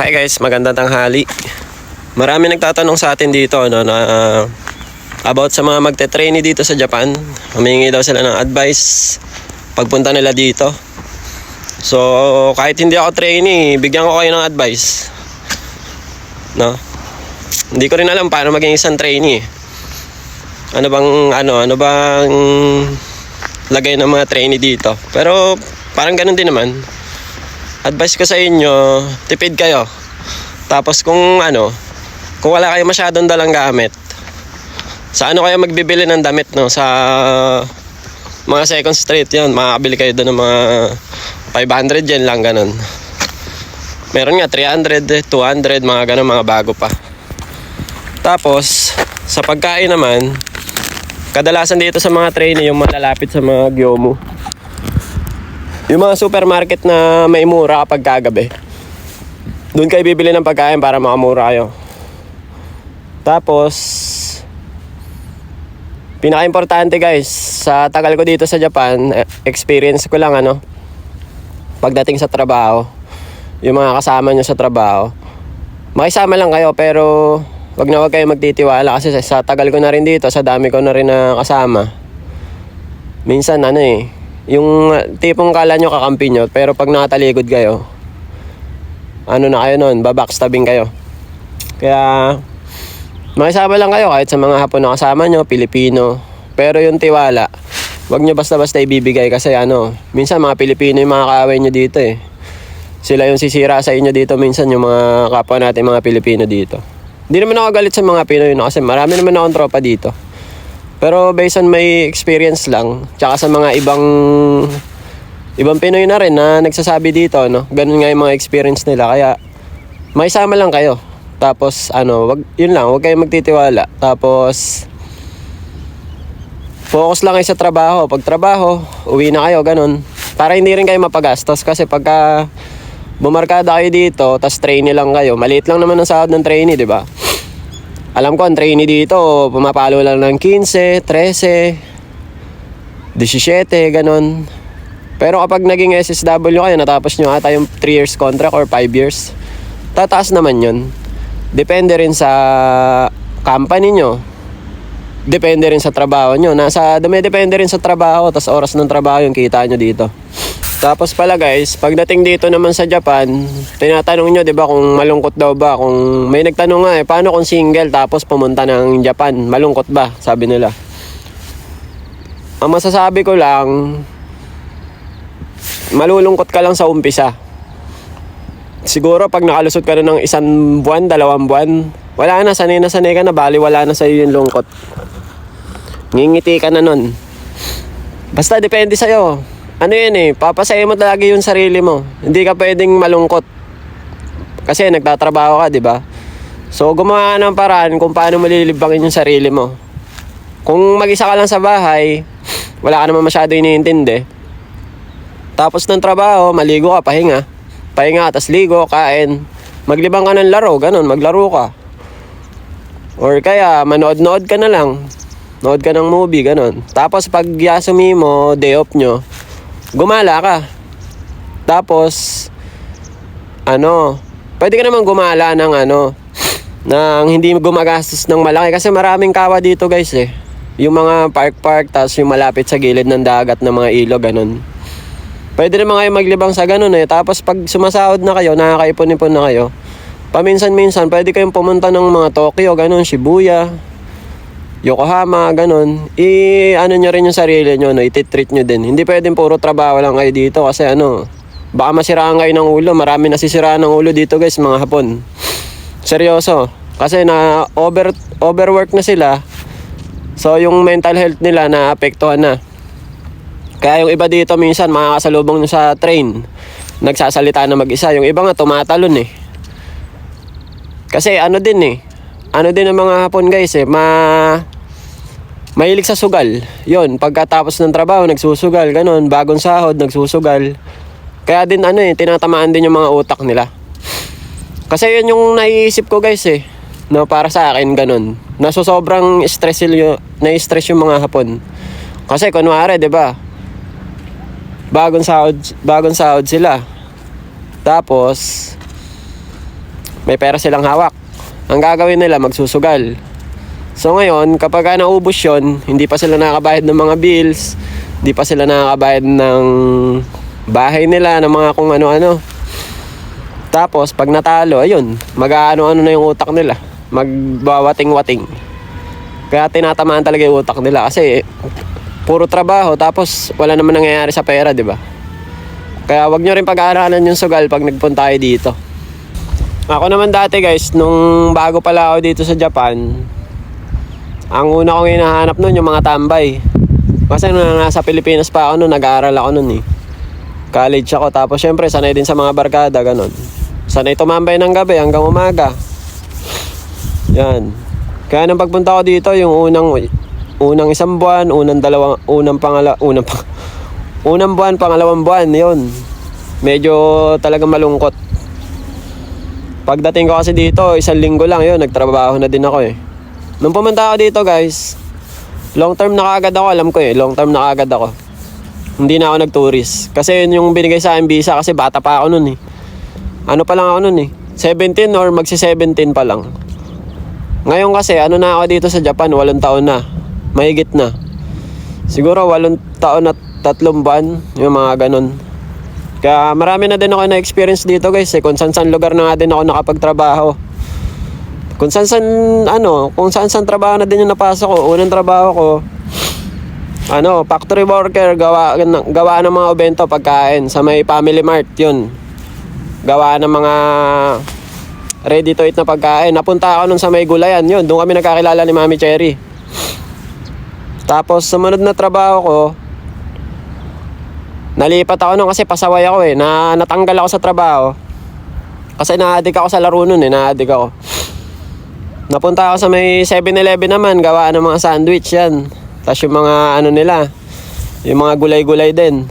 Hi guys, magandang tanghali. Marami nagtatanong sa atin dito no, na uh, about sa mga magte-trainee dito sa Japan. Humingi daw sila ng advice pagpunta nila dito. So, kahit hindi ako trainee, bigyan ko kayo ng advice. No? Hindi ko rin alam paano maging isang trainee. Ano bang ano, ano bang lagay ng mga trainee dito. Pero parang ganun din naman advice ko sa inyo, tipid kayo. Tapos kung ano, kung wala kayo masyadong dalang gamit, sa ano kayo magbibili ng damit no? Sa mga second street yon makakabili kayo doon ng mga 500 yen lang ganun. Meron nga 300, 200, mga ganun, mga bago pa. Tapos, sa pagkain naman, kadalasan dito sa mga trainee yung malalapit sa mga gyomu. Yung mga supermarket na may mura kapag kagabi. Doon kayo bibili ng pagkain para makamura kayo. Tapos, pinaka-importante guys, sa tagal ko dito sa Japan, eh, experience ko lang ano, pagdating sa trabaho, yung mga kasama nyo sa trabaho, makisama lang kayo pero wag na wag kayo magtitiwala kasi sa, tagal ko na rin dito, sa dami ko na rin na kasama. Minsan ano eh, yung tipong kala nyo kakampi nyo, pero pag nakataligod kayo, ano na kayo nun, babackstabbing kayo. Kaya, makisama lang kayo kahit sa mga hapon na kasama nyo, Pilipino. Pero yung tiwala, wag nyo basta-basta ibibigay kasi ano, minsan mga Pilipino yung mga kaaway nyo dito eh. Sila yung sisira sa inyo dito minsan yung mga kapwa natin mga Pilipino dito. Hindi naman ako galit sa mga Pinoy no, kasi marami naman akong tropa dito. Pero based on my experience lang, tsaka sa mga ibang ibang Pinoy na rin na nagsasabi dito, no? Ganun nga yung mga experience nila. Kaya maisama lang kayo. Tapos ano, wag yun lang, wag kayong magtitiwala. Tapos focus lang kayo sa trabaho. Pag trabaho, uwi na kayo, ganun. Para hindi rin kayo mapagastos kasi pagka bumarkada kayo dito, tas trainee lang kayo, maliit lang naman ang sahod ng trainee, di ba? Alam ko, ang trainee dito, pumapalo lang ng 15, 13, 17, ganun. Pero kapag naging SSW kayo, natapos nyo ata yung 3 years contract or 5 years, tataas naman yun. Depende rin sa company nyo. Depende rin sa trabaho nyo. Nasa, depende rin sa trabaho, tas oras ng trabaho yung kita nyo dito. Tapos pala guys, pagdating dito naman sa Japan, tinatanong nyo 'di ba kung malungkot daw ba? Kung may nagtanong nga eh, paano kung single tapos pumunta ng Japan, malungkot ba? Sabi nila. Ang masasabi ko lang, malulungkot ka lang sa umpisa. Siguro pag nakalusot ka na ng isang buwan, dalawang buwan, wala na, sanay na sanay ka na, bali wala na sa'yo yung lungkot. Ngingiti ka na nun. Basta depende sa'yo ano yun eh, papasaya mo talaga yung sarili mo. Hindi ka pwedeng malungkot. Kasi nagtatrabaho ka, di ba? So, gumawa ka ng paraan kung paano malilibangin yung sarili mo. Kung mag-isa ka lang sa bahay, wala ka naman masyado iniintindi. Tapos ng trabaho, maligo ka, pahinga. Pahinga, tas ligo, kain. Maglibang ka ng laro, ganun, maglaro ka. Or kaya, manood-nood ka na lang. Nood ka ng movie, ganun. Tapos pag yasumi mo, day off nyo, gumala ka. Tapos, ano, pwede ka naman gumala ng ano, ng hindi gumagastos ng malaki kasi maraming kawa dito guys eh. Yung mga park-park, tapos yung malapit sa gilid ng dagat ng mga ilog, ganun. Pwede naman kayo maglibang sa ganun eh. Tapos pag sumasahod na kayo, nakakaipon-ipon na kayo, paminsan-minsan, pwede kayong pumunta ng mga Tokyo, ganun, Shibuya, Yokohama, ganun, i ano nyo rin yung sarili nyo, no? ititreat nyo din. Hindi pwedeng puro trabaho lang kayo dito kasi ano, baka masiraan kayo ng ulo. Marami nasisiraan ng ulo dito guys, mga hapon. Seryoso. Kasi na over, overwork na sila. So yung mental health nila na apektuhan na. Kaya yung iba dito minsan makakasalubong nyo sa train. Nagsasalita na mag-isa. Yung iba nga tumatalon eh. Kasi ano din eh. Ano din ang mga hapon guys eh. Ma mahilig sa sugal. Yon, pagkatapos ng trabaho, nagsusugal, ganun. Bagong sahod, nagsusugal. Kaya din ano eh, tinatamaan din yung mga utak nila. Kasi yun yung naiisip ko guys eh. No, para sa akin, ganun. Naso sobrang stress yung, na-stress yung mga hapon. Kasi kunwari, di ba? Bagong sahod, bagong sahod sila. Tapos, May pera silang hawak. Ang gagawin nila, magsusugal. So ngayon, kapag ka naubos yun, hindi pa sila nakakabayad ng mga bills, hindi pa sila nakakabayad ng bahay nila, ng mga kung ano-ano. Tapos, pag natalo, ayun, mag-ano-ano na yung utak nila. Magbawating-wating. Kaya tinatamaan talaga yung utak nila kasi puro trabaho tapos wala naman nangyayari sa pera, di ba? Kaya wag nyo rin pag-aaralan yung sugal pag nagpunta kayo dito. Ako naman dati guys, nung bago pala ako dito sa Japan, ang una kong hinahanap nun yung mga tambay. Kasi nung nasa Pilipinas pa ako nun, nag-aaral ako nun eh. College ako, tapos syempre sanay din sa mga barkada, ganun. Sanay tumambay ng gabi hanggang umaga. Yan. Kaya nang pagpunta ko dito, yung unang unang isang buwan, unang dalawang unang pangala unang pang, unang buwan, pangalawang buwan, 'yon. Medyo talagang malungkot. Pagdating ko kasi dito, isang linggo lang 'yon, nagtrabaho na din ako eh. Nung pumunta ako dito, guys, long term na kaagad ako, alam ko eh, long term na kaagad ako. Hindi na ako nag-tourist. Kasi yun yung binigay sa akin visa kasi bata pa ako nun eh. Ano pa lang ako nun eh. 17 or magsi-17 pa lang. Ngayon kasi, ano na ako dito sa Japan, walong taon na. Mahigit na. Siguro walong taon at tatlong buwan, yung mga ganun. Kaya marami na din ako na-experience dito guys eh. Kung saan saan lugar na nga din ako nakapagtrabaho. Kung saan saan, ano, kung saan saan trabaho na din yung napasok ko. Unang trabaho ko, ano, factory worker, gawa, gawa ng mga obento, pagkain. Sa may family mart, yun. Gawa ng mga ready to eat na pagkain. Napunta ako nun sa may gulayan, yun. Doon kami nagkakilala ni Mami Cherry. Tapos, sumunod na trabaho ko, nalipat ako nun kasi pasaway ako eh. Na, natanggal ako sa trabaho. Kasi na-addict ako sa laro nun eh, na-addict ako. Napunta ako sa may 7-Eleven naman, gawa ng mga sandwich yan. Tapos yung mga ano nila, yung mga gulay-gulay din.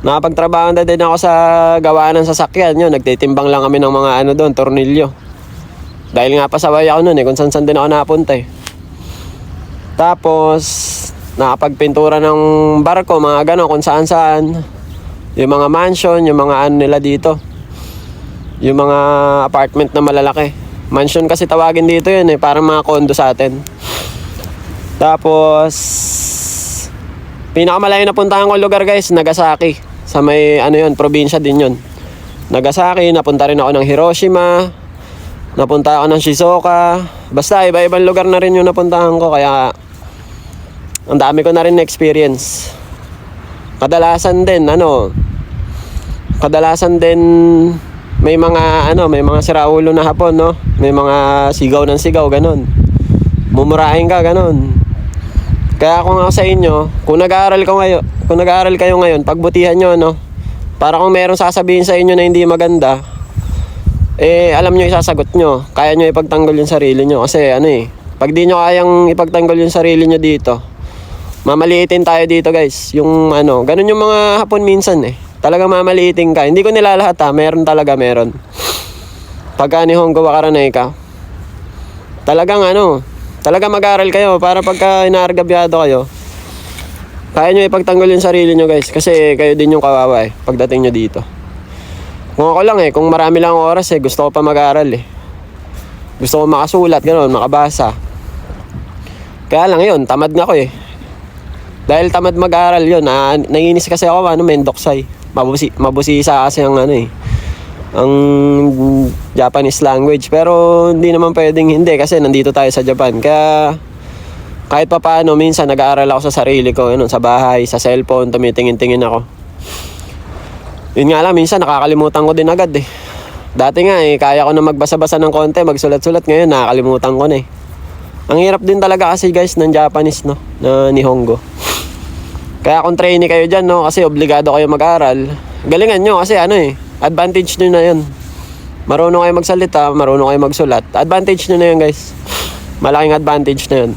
Nakapagtrabaho na din ako sa gawaan ng sasakyan yun. Nagtitimbang lang kami ng mga ano doon, tornilyo. Dahil nga pasaway ako noon eh, kung saan saan din ako napunta eh. Tapos, nakapagpintura ng barko, mga gano'n, kung saan saan. Yung mga mansion, yung mga ano nila dito. Yung mga apartment na malalaki. Mansion kasi tawagin dito yun eh, parang mga condo sa atin. Tapos, pinakamalayo na puntahan ko lugar guys, Nagasaki. Sa may ano yun, probinsya din yun. Nagasaki, napunta rin ako ng Hiroshima. Napunta ako ng Shizuoka. Basta iba-ibang lugar na rin yung napuntahan ko kaya ang dami ko na rin na-experience. Kadalasan din ano, kadalasan din may mga ano, may mga siraulo na hapon, no? May mga sigaw ng sigaw ganun. Mumurahin ka ganun. Kaya ako nga sa inyo, kung nag-aaral ko ngayon, kung nag-aaral kayo ngayon, pagbutihan nyo, no? Para kung meron sasabihin sa inyo na hindi maganda, eh, alam nyo isasagot nyo. Kaya nyo ipagtanggol yung sarili nyo. Kasi, ano eh, pag di nyo kayang ipagtanggol yung sarili nyo dito, mamaliitin tayo dito, guys. Yung, ano, ganun yung mga hapon minsan eh. Talaga mamaliitin ka. Hindi ko nilalahat ha, meron talaga, meron. Pagka ni Hongo Wakaranay ka, talagang ano, talaga mag-aral kayo para pagka inaargabyado kayo, kaya nyo ipagtanggol yung sarili nyo guys kasi kayo din yung kawawa eh pagdating nyo dito. Kung ako lang eh, kung marami lang oras eh, gusto ko pa mag-aral eh. Gusto ko makasulat, gano'n, makabasa. Kaya lang yun, tamad nga ako eh. Dahil tamad mag-aral yun, na, naiinis kasi ako ano, mendoksay. Mabusi, mabusisa kasi ang ano eh ang Japanese language. Pero hindi naman pwedeng hindi kasi nandito tayo sa Japan. Kaya kahit pa paano minsan nag-aaral ako sa sarili ko yun, sa bahay, sa cellphone tumitingin-tingin ako. Yun nga lang minsan nakakalimutan ko din agad eh. Dati nga eh kaya ko na magbasa-basa ng konti magsulat-sulat. Ngayon nakakalimutan ko na eh. Ang hirap din talaga kasi guys ng Japanese no na Nihongo kaya kung trainee kayo dyan no kasi obligado kayo mag-aral galingan nyo kasi ano eh advantage nyo na yun. Marunong kayo magsalita, marunong kayo magsulat. Advantage nyo na yun guys. Malaking advantage na yun.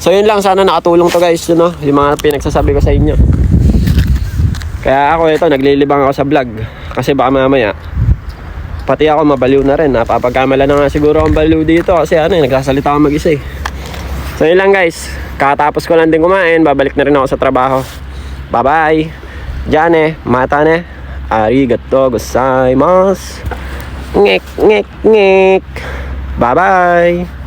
So yun lang, sana nakatulong to guys, yun, no? yung mga pinagsasabi ko sa inyo. Kaya ako ito, naglilibang ako sa vlog. Kasi baka mamaya, pati ako mabaliw na rin. Napapagkamala na nga siguro ang baliw dito kasi ano, eh, nagsasalita ako mag-isa eh. So yun lang guys. Katapos ko lang din kumain. Babalik na rin ako sa trabaho. Bye bye. Jane, eh. mata ne. Arigato gozaimasu. Ngek, ngek, ngek. Bye bye.